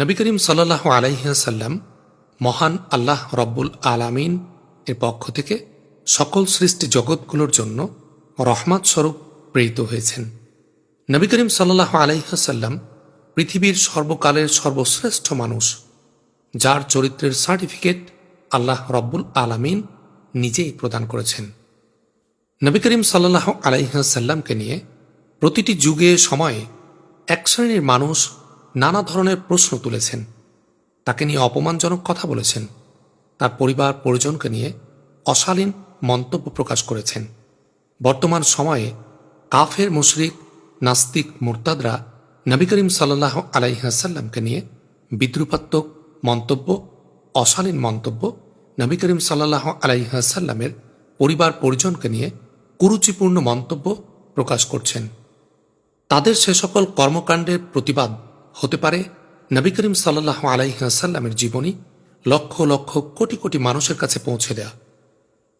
নবী করিম সাল্লাহ আলাইসাল্লাম মহান আল্লাহ রব্বুল আলামিন এর পক্ষ থেকে সকল সৃষ্টি জগৎগুলোর জন্য রহমত স্বরূপ প্রেরিত হয়েছেন। নবী করিম সাল্লাহ আলাইসাল্লাম পৃথিবীর সর্বকালের সর্বশ্রেষ্ঠ মানুষ, যার চরিত্রের সার্টিফিকেট আল্লাহ রব্বুল আলামিন নিজেই প্রদান করেছেন। নবী করিম সাল্লাহ আলাইসাল্লামকে নিয়ে প্রতিটি যুগে, সময়ে এক শ্রেণির মানুষ নানা ধরনের প্রশ্ন তুলেছেন। তাকে নিয়ে অপমানজনক কথা বলেছেন। তার পরিবার পরিজনকে নিয়ে অশালীন মন্তব্য প্রকাশ করেছেন। বর্তমান সময়ে কাফের মুশরিক, নাস্তিক মুরতাদরা নবী করিম সাল্লাহ আলাইহাসাল্লামকে নিয়ে বিদ্রুপাত্মক মন্তব্য, অশালীন মন্তব্য নবী করিম সাল্লাহ আলাইহাসাল্লামের পরিবার পরিজনকে নিয়ে কুরুচিপূর্ণ মন্তব্য প্রকাশ করছেন। তাদের সে সকল কর্মকাণ্ডের প্রতিবাদ হতে পারে নবী করিম সাল্লাহ আলাইসাল্লামের জীবনী লক্ষ লক্ষ কোটি কোটি মানুষের কাছে পৌঁছে দেয়া।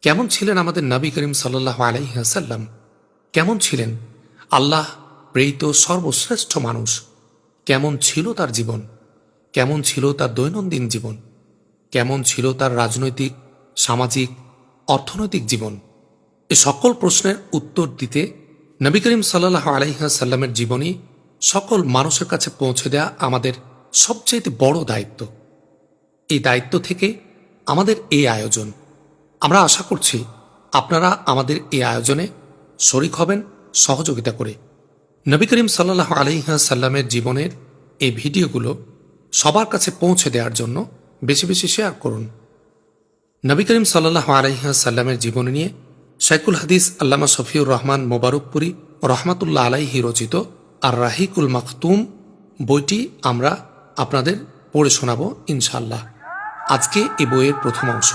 কেমন ছিলেন আমাদের নবী করিম সাল্লাহ আলাইসাল্লাম কেমন ছিলেন? আল্লাহ প্রেরিত সর্বশ্রেষ্ঠ মানুষ। কেমন ছিল তার জীবন? কেমন ছিল তার দৈনন্দিন জীবন? কেমন ছিল তার রাজনৈতিক, সামাজিক, অর্থনৈতিক জীবন? এ সকল প্রশ্নের উত্তর দিতে নবী করিম সাল্লাহ আলাইসাল্লামের জীবনী সকল মানুষের কাছে পৌঁছে দেয়া আমাদের সবচেয়ে বড় দায়িত্ব। এই দায়িত্ব থেকে আমাদের এই আয়োজন। আমরা আশা করছি আপনারা আমাদের এই আয়োজনে শরিক হবেন, সহযোগিতা করে। নবী করিম সাল্লাহ আলাইসাল্লামের জীবনের এই ভিডিওগুলো সবার কাছে পৌঁছে দেওয়ার জন্য বেশি বেশি শেয়ার করুন। নবী করিম সাল্লাহ আলাইসাল্লামের জীবনী নিয়ে শাইকুল হাদিস আল্লামা শফিউর রহমান মোবারকপুরি রহমাতুল্লাহ আলাইহি রচিত আর রাহিকুল মাকতুম বইটি আমরা আপনাদের পড়ে শোনাব ইনশাল্লাহ আজকে এই বইয়ের প্রথম অংশ।